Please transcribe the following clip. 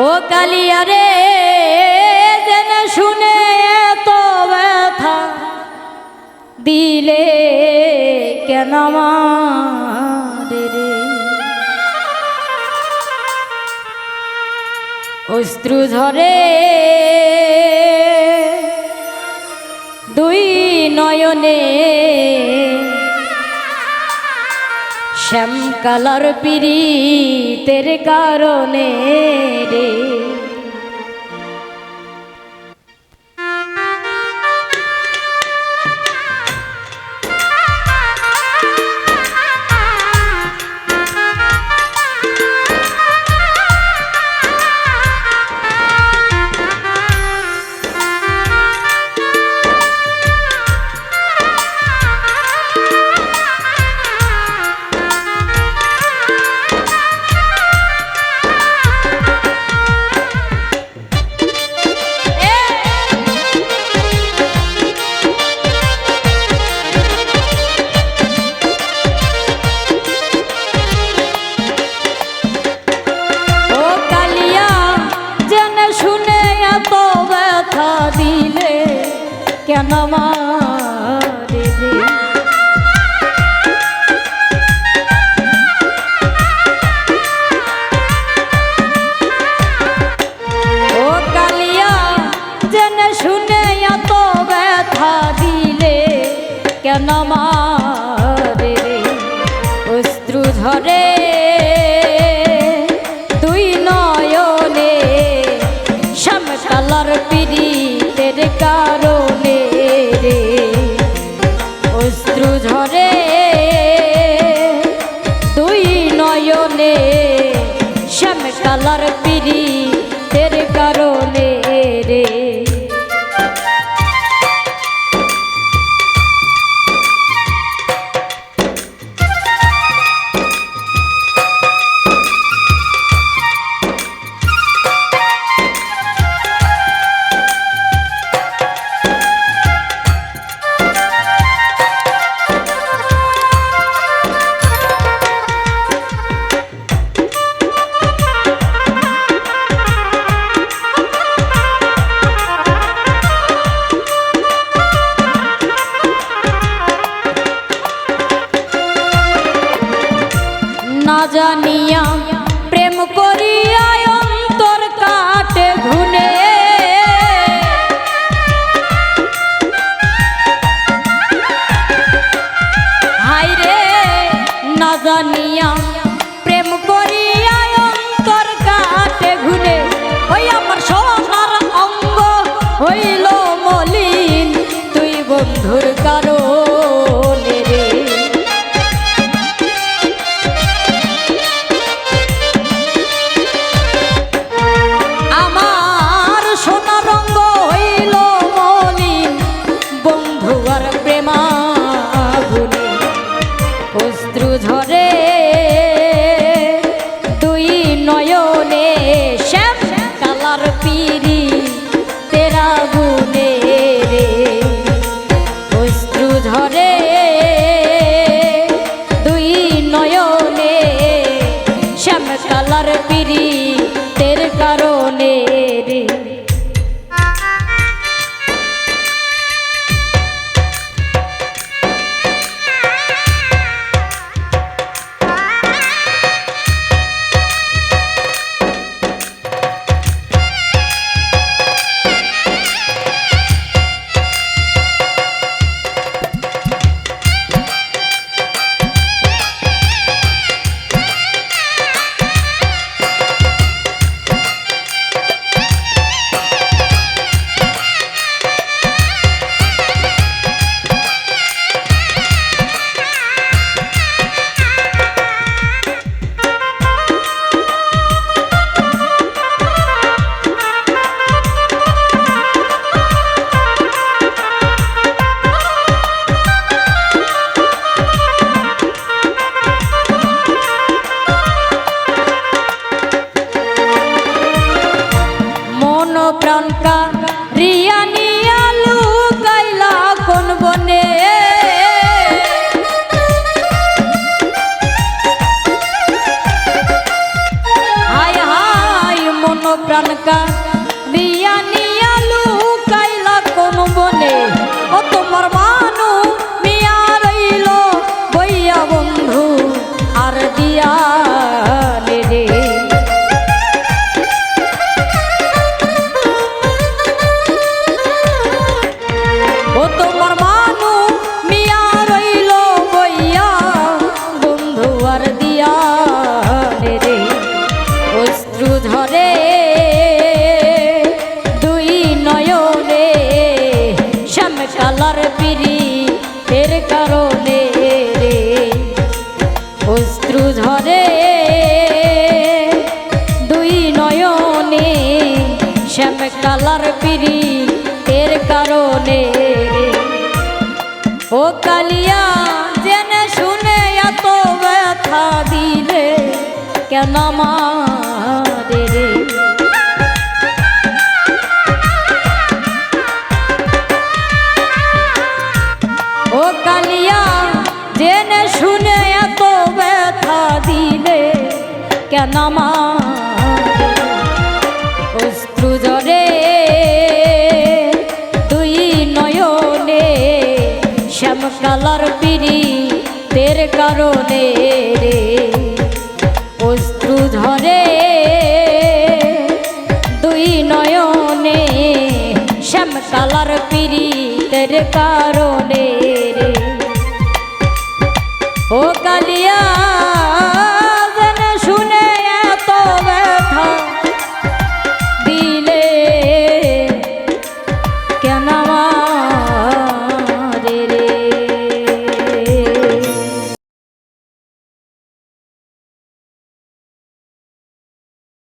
ও কালিয়া রে যেন শুনে তো ব্যথা। দিলে কেন অস্ত্রু ধরে দুই নয়নে শ্যাম কালার পিড়ি তের কারণে রে। অশ্রু ঝরে। দুই নয়নে শ্যাম কালার পিড়ি। সাজানিয়া প্রাণকা রিয়া নিয়া লুকাইলা কোন বনে। হায় হায় মন প্রাণকা করে দুই নয়নে শ্যাম কালার পিড়ি এর কারণে। ও কালিয়া, জেনে শুনে এত ব্যথা দিলে কেন মা কেন মা অশ্রু জরে তুই নয়নে শ্যাম কালার পিড়ি তের কারণে রে। অশ্রু ঝরে দুই নয়নে শ্যাম কালার পিড়ি তের কারণে রে। ও কালিয়া